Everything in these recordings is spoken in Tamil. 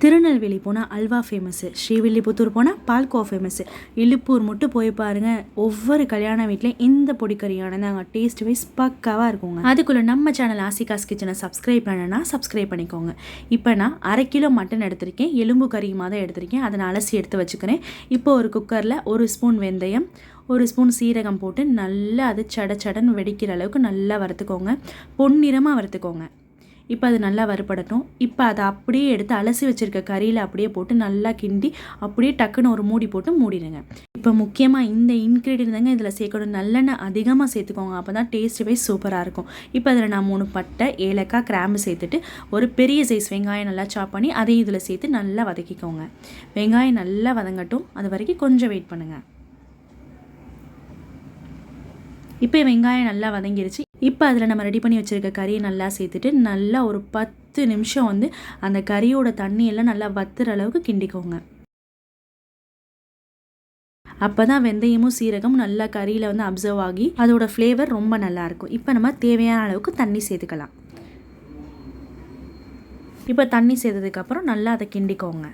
திருநெல்வேலி போனால் அல்வா ஃபேமஸ்ஸு ஸ்ரீவில்லிபுத்தூர் போனால் பால்கோவா ஃபேமஸ்ஸு இழுப்பூர் மட்டும் போய் பாருங்கள் ஒவ்வொரு கல்யாண வீட்லேயும் இந்த பொடிக்கறியானது அங்கே டேஸ்ட் வைஸ் பக்காவாக இருக்குங்க. அதுக்குள்ளே நம்ம சேனல் ஆசிகாஸ் கிச்சனை சப்ஸ்கிரைப் பண்ணனா சப்ஸ்கிரைப் பண்ணிக்கோங்க. இப்போ நான் அரை கிலோ மட்டன் எடுத்திருக்கேன். எலும்பு கறியுமாக தான் எடுத்திருக்கேன். அதை நான் அலசி எடுத்து வச்சுக்கிறேன். இப்போ ஒரு குக்கரில் ஒரு ஸ்பூன் வெந்தயம் ஒரு ஸ்பூன் சீரகம் போட்டு நல்லா அது சட சடன்னு வெடிக்கிற அளவுக்கு நல்லா வறுத்துக்கோங்க. பொன்னிறமாக வறுத்துக்கோங்க. இப்போ அது நல்லா வறுபடட்டும். இப்போ அதை அப்படியே எடுத்து அலசி வச்சுருக்க கறியில் அப்படியே போட்டு நல்லா கிண்டி அப்படியே டக்குன்னு ஒரு மூடி போட்டு மூடிடுங்க. இப்போ முக்கியமாக இந்த இன்க்ரீடியன்ட் தாங்க இதில் சேர்க்கணும். நல்லெண்ணெய் அதிகமாக சேர்த்துக்கோங்க. அப்போ தான் டேஸ்ட் வைஸ் சூப்பராக இருக்கும். இப்போ அதில் நான் மூணு பட்டை ஏலக்காய் கிராம்பு சேர்த்துட்டு ஒரு பெரிய சைஸ் வெங்காயம் நல்லா சாப் பண்ணி அதையும் இதில் சேர்த்து நல்லா வதக்கிக்கோங்க. வெங்காயம் நல்லா வதங்கட்டும். அது வரைக்கும் கொஞ்சம் வெயிட் பண்ணுங்கள் இப்போ வெங்காயம் நல்லா வதங்கிருச்சு. இப்போ அதில் நம்ம ரெடி பண்ணி வச்சுருக்க கறியை நல்லா சேர்த்துட்டு நல்லா ஒரு பத்து நிமிஷம் வந்து அந்த கறியோட தண்ணியெல்லாம் நல்லா வத்துற அளவுக்கு கிண்டிக்கோங்க. அப்போ தான் வெந்தயமும் சீரகமும் நல்லா கறியில் வந்து அப்சர்வ் ஆகி அதோட ஃப்ளேவர் ரொம்ப நல்லாயிருக்கும் இப்போ நம்ம தேவையான அளவுக்கு தண்ணி சேர்த்துக்கலாம். இப்போ தண்ணி சேர்த்ததுக்கப்புறம் நல்லா அதை கிண்டிக்கோங்க.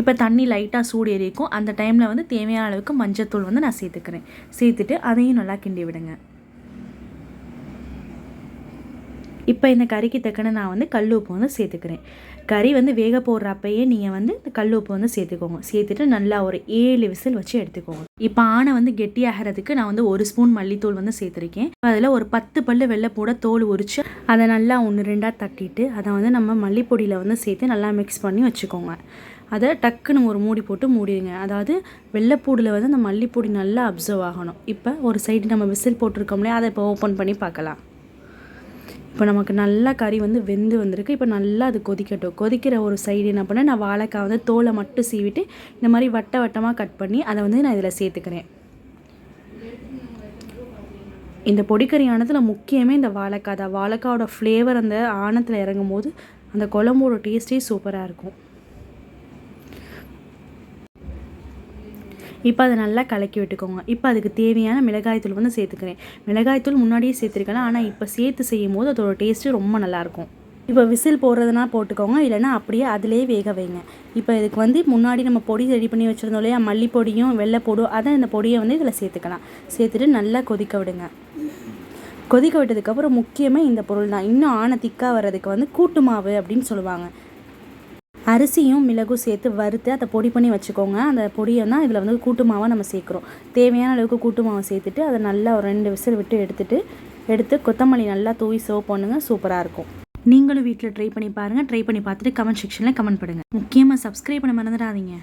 இப்போ தண்ணி லைட்டாக சூடு ஏறிக்கும் அந்த டைமில் வந்து தேவையான அளவுக்கு மஞ்சத்தூள் வந்து நான் சேர்த்துக்கிறேன். சேர்த்துட்டு அதையும் நல்லா கிண்டி விடுங்க. இப்போ இந்த கறிக்கு தக்கன நான் வந்து கல் உப்பு வந்து சேர்த்துக்கிறேன். கறி வந்து வேக போடுறப்பயே நீங்கள் வந்து இந்த கல் உப்பு வந்து சேர்த்துக்கோங்க. சேர்த்துட்டு நல்லா ஒரு ஏழு விசில் வச்சு எடுத்துக்கோங்க. இப்போ ஆணை வந்து கெட்டியாகிறதுக்கு நான் வந்து ஒரு ஸ்பூன் மல்லித்தூள் வந்து சேர்த்துருக்கேன். அதில் ஒரு பத்து பல்லு வெள்ளைப்பூட தோல் உரித்து அதை நல்லா ஒன்று ரெண்டாக தட்டிட்டு அதை வந்து நம்ம மல்லிப்பொடியில் வந்து சேர்த்து நல்லா மிக்ஸ் பண்ணி வச்சுக்கோங்க. அதை டக்குன்னு ஒரு மூடி போட்டு மூடிடுங்க. அதாவது வெள்ளைப்பூடில் வந்து அந்த மல்லிப்பொடி நல்லா அப்சர்வ் ஆகணும். இப்போ ஒரு சைடு நம்ம விசில் போட்டிருக்கோம்லே அதை இப்போ ஓப்பன் பண்ணி பார்க்கலாம். இப்போ நமக்கு நல்லா கறி வந்து வெந்து வந்திருக்கு. இப்போ நல்லா அது கொதிக்கட்டும். கொதிக்கிற ஒரு சைடு என்ன பண்ணேன்? நான் வாழைக்காய் வந்து தோலை மட்டும் சீவிட்டு இந்த மாதிரி வட்ட வட்டமாக கட் பண்ணி அதை வந்து நான் இதில் சேர்த்துக்கிறேன். இந்த பொடிக்கறி ஆனத்தில் முக்கியமே இந்த வாழைக்காய் தான். வாழைக்காவோட ஃப்ளேவர் அந்த ஆணத்தில் இறங்கும் போது அந்த குழம்போட டேஸ்ட்டே சூப்பராக இருக்கும். இப்போ அதை நல்லா கலக்கி விட்டுக்கோங்க. இப்போ அதுக்கு தேவையான மிளகாய்த்தூள் வந்து சேர்த்துக்கிறேன். மிளகாய்த்தூள் முன்னாடியே சேர்த்துருக்கலாம். ஆனால் இப்போ சேர்த்து செய்யும் போது அதோட டேஸ்ட்டு ரொம்ப நல்லாயிருக்கும். இப்போ விசில் போடுறதுனா போட்டுக்கோங்க. இல்லைனா அப்படியே அதிலேயே வேக வைங்க. இப்போ இதுக்கு வந்து முன்னாடி நம்ம பொடி ரெடி பண்ணி வச்சுருந்தோம் இல்லையா? மல்லிப்பொடியும் வெள்ளைப்பொடும் அதை இந்த பொடியை வந்து இதில் சேர்த்துக்கலாம். சேர்த்துட்டு நல்லா கொதிக்க விடுங்க. கொதிக்க விட்டதுக்கப்புறம் முக்கியமாக இந்த பொருள் தான். இன்னும் ஆன திக்காக வர்றதுக்கு வந்து கூட்டு மாவு அப்படின்னு சொல்லுவாங்க. அரிசியும் மிளகும் சேர்த்து வறுத்து அதை பொடி பண்ணி வச்சுக்கோங்க. அந்த பொடியை தான் இதில் வந்து கூட்டு மாவை நம்ம சேர்க்குறோம். தேவையான அளவுக்கு கூட்டு மாவை சேர்த்துட்டு அதை நல்லா ஒரு ரெண்டு விசில் விட்டு எடுத்துட்டு எடுத்து கொத்தமல்லி நல்லா தூவி சர்வ் பண்ணுங்கள் சூப்பராக இருக்கும். நீங்களும் வீட்டில் ட்ரை பண்ணி பாருங்கள் ட்ரை பண்ணி பார்த்துட்டு கமெண்ட் செக்ஷனில் கமெண்ட் பண்ணுங்கள் முக்கியமாக சப்ஸ்கிரைப் பண்ண மறந்துடாதீங்க.